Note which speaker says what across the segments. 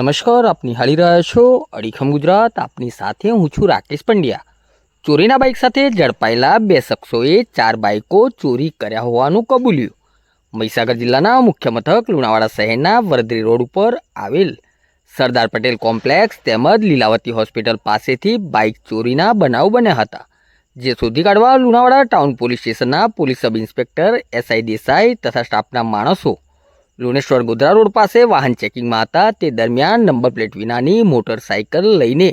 Speaker 1: નમસ્કાર આપ નિહાળી રહ્યા છો અડીખમ ગુજરાત. આપની સાથે હું છું રાકેશ પંડ્યા. ચોરીના બાઇક સાથે ઝડપાયેલા બે શખ્સોએ ચાર બાઇકો ચોરી કર્યા હોવાનું કબૂલ્યું. મહીસાગર જિલ્લાના મુખ્ય મથક, લુણાવાડા શહેરના વરદરી રોડ ઉપર આવેલ સરદાર પટેલ કોમ્પ્લેક્સ તેમજ લીલાવતી હોસ્પિટલ પાસેથી બાઇક ચોરીના બનાવ બન્યા હતા. જે શોધી કાઢવા લુણાવાડા ટાઉન પોલીસ સ્ટેશનના police sub inspector SI Desai તથા સ્ટાફના માણસો લુણેશ્વર ગોધરા રોડ પાસે વાહન ચેકિંગમાં હતા. તે દરમિયાન નંબર પ્લેટ વિનાની મોટરસાઇકલ લઈને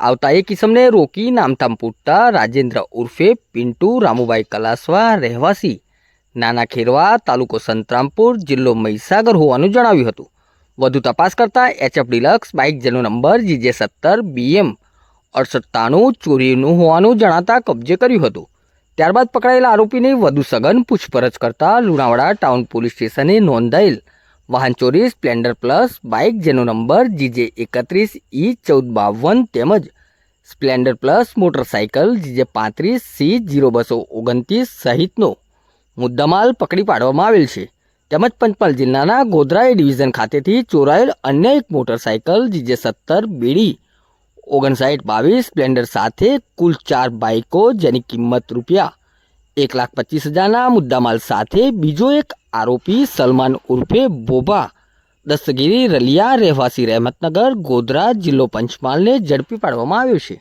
Speaker 1: આવતા એક કિસમને રોકી નામથામ પૂછતા રાજેન્દ્ર ઉર્ફે પિન્ટુ રામુભાઈ કલાસવા રહેવાસી નાના ખેરવા તાલુકો સંતરામપુર જિલ્લો મહીસાગર હોવાનું જણાવ્યું હતું. વધુ તપાસ કરતા એચએફ ડિલક્સ બાઇક જેનો નંબર જીજે સત્તર બીએમ અડસઠ ચોરીનું હોવાનું જણાતા કબજે કર્યું હતું. ત્યારબાદ પકડાયેલા આરોપીની વધુ સઘન પૂછપરછ કરતા લુણાવાડા ટાઉન પોલીસ સ્ટેશને નોંધાયેલ વાહન ચોરી, સ્પ્લેન્ડર પ્લસ બાઇક જેનો નંબર જીજે એકત્રીસ ઈ ચૌદ બાવન તેમજ સ્પ્લેન્ડર પ્લસ મોટરસાઇકલ જીજે પાંત્રીસ સી જીરો બસો ઓગણત્રીસ સહિતનો મુદ્દામાલ પકડી પાડવામાં આવેલ છે. તેમજ પંચમહાલ જિલ્લાના ગોધરા એ ડિવિઝન ખાતેથી ચોરાયેલ અન્ય એક મોટરસાઇકલ જીજે સત્તર, બીડી ઓગણસાઠ બાવીસ સ્પ્લેન્ડર સાથે કુલ ચાર બાઇકો જેની કિંમત રૂપિયા એક લાખ પચીસ હજારના મુદ્દામાલ સાથે બીજો એક આરોપી સલમાન ઉર્ફે બોબા દસ્તગીરી રલિયા રહેવાસી રહેમતનગર ગોધરા જિલ્લો પંચમહાલને ઝડપી પાડવામાં આવ્યો છે.